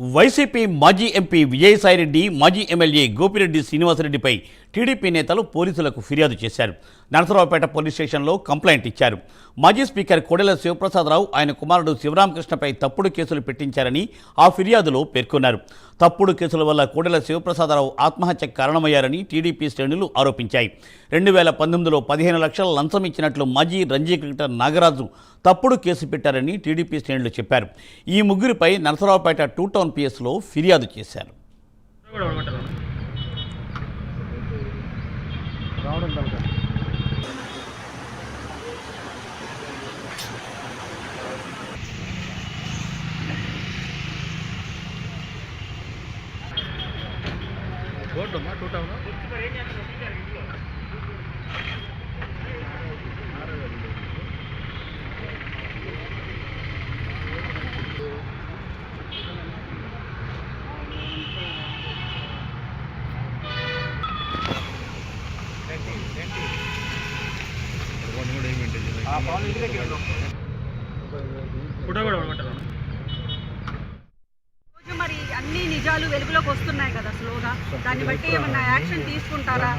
YCP మాజీ MP Vijayasai Reddy మాజీ MLA Gopireddy శ్రీనివాసరెడ్డిపై TDP నేతలు పోలీసులకు ఫిర్యాదు చేశారు. నరసరావుపేట పోలీస్ స్టేషన్లో కంప్లైంట్ ఇచ్చారు. మాజీ స్పీకర్ కోడెల శివప్రసాదరావు ఆయన కుమారుడు శివరామకృష్ణపై తప్పుడు కేసులు పెట్టించారని ఆ ఫిర్యాదులో పేర్కొన్నారు. తప్పుడు కేసుల వల్ల కోడెల శివప్రసాదరావు ఆత్మహత్యకు కారణమయ్యారని టీడీపీ శ్రేణులు ఆరోపించాయి. రెండు వేల పంతొమ్మిదిలో పదిహేను లక్షల లంచం ఇచ్చినట్లు మాజీ రంజీ క్రికెటర్ నాగరాజు తప్పుడు కేసు పెట్టారని టీడీపీ శ్రేణులు చెప్పారు. ఈ ముగ్గురిపై నరసరావుపేట టూ టౌన్ పిఎస్లో ఫిర్యాదు చేశారు. రావడం బోర్డు టూ టౌన్? ఫోటో కూడా ఉండమంటారు రోజు మరి అన్ని నిజాలు వెలుగులోకి వస్తున్నాయి కదా స్లోగా. దాన్ని బట్టి ఏమన్నా యాక్షన్ తీసుకుంటారా?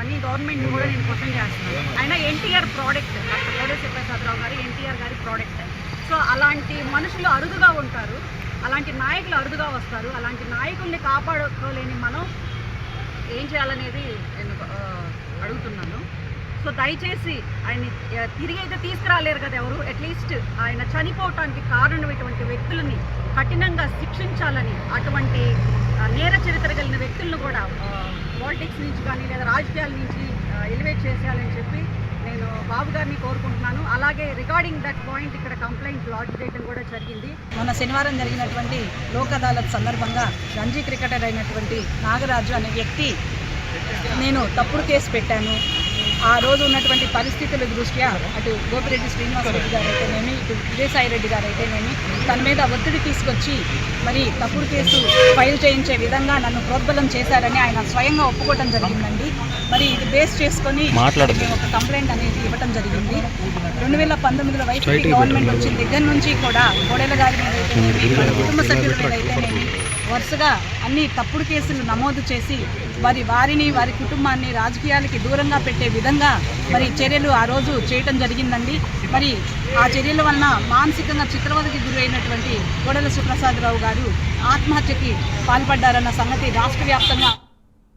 అని గవర్నమెంట్ కూడా నేను క్వశ్చన్ చేస్తున్నాను. అయినా NTR product doctor Kodeswara Prasadarao garu NTR గారి ప్రోడక్ట్ సో అలాంటి మనుషులు అరుదుగా ఉంటారు. అలాంటి నాయకులు అరుదుగా వస్తారు. అలాంటి నాయకుల్ని కాపాడుకోలేని మనం ఏం చేయాలనేది నేను సో దయచేసి ఆయన్ని తిరిగి అయితే తీసుకురాలేరు కదా ఎవరు? అట్లీస్ట్ ఆయన చనిపోవటానికి కారణమైనటువంటి వ్యక్తులని కఠినంగా శిక్షించాలని అటువంటి నేర చరిత్ర కలిగిన వ్యక్తులను కూడా పాలిటిక్స్ నుంచి కానీ లేదా రాజకీయాల నుంచి ఎలివేట్ చేసేయాలని చెప్పి నేను బాబు గారిని కోరుకుంటున్నాను. అలాగే రిగార్డింగ్ దట్ పాయింట్ ఇక్కడ కంప్లైంట్ లాడ్జ్ చేయడం కూడా జరిగింది. మొన్న శనివారం జరిగినటువంటి లోక్ అదాలత్ సందర్భంగా రంజీ క్రికెటర్ అయినటువంటి నాగరాజు అనే వ్యక్తి నేను తప్పుడు కేసు పెట్టాను. ఆ రోజు ఉన్నటువంటి పరిస్థితుల దృష్ట్యా అటు గోపిరెడ్డి శ్రీనివాసరెడ్డి గారు అయితేనేమి ఇటు విజయసాయి రెడ్డి గారు అయితేనేమి తన మీద ఒత్తిడి తీసుకొచ్చి మరి తప్పుడు కేసు ఫైల్ చేయించే విధంగా నన్ను ప్రోద్బలం చేశారని ఆయన స్వయంగా ఒప్పుకోవడం జరిగిందండి. మరి ఇది బేస్ చేసుకొని మేము ఒక కంప్లైంట్ అనేది ఇవ్వడం జరిగింది. రెండు వేల పంతొమ్మిదిలో వైసీపీ గవర్నమెంట్ వచ్చిన దగ్గర నుంచి కూడా కోడెల గారి మీద అయితేనేమి కుటుంబ సభ్యుల మీద అయితేనేమి వరుసగా అన్ని తప్పుడు కేసులు నమోదు చేసి వారి వారిని వారి కుటుంబాన్ని రాజకీయాలకి దూరంగా పెట్టే విధంగా మరి చర్యలు ఆ రోజు చేయటం జరిగిందండి. మరి ఆ చర్యల వలన మానసికంగా చిత్రవదకి గురైనటువంటి కోడెల సుప్రసాదరావు గారు ఆత్మహత్యకి పాల్పడ్డారన్న సంగతి రాష్ట్ర వ్యాప్తంగా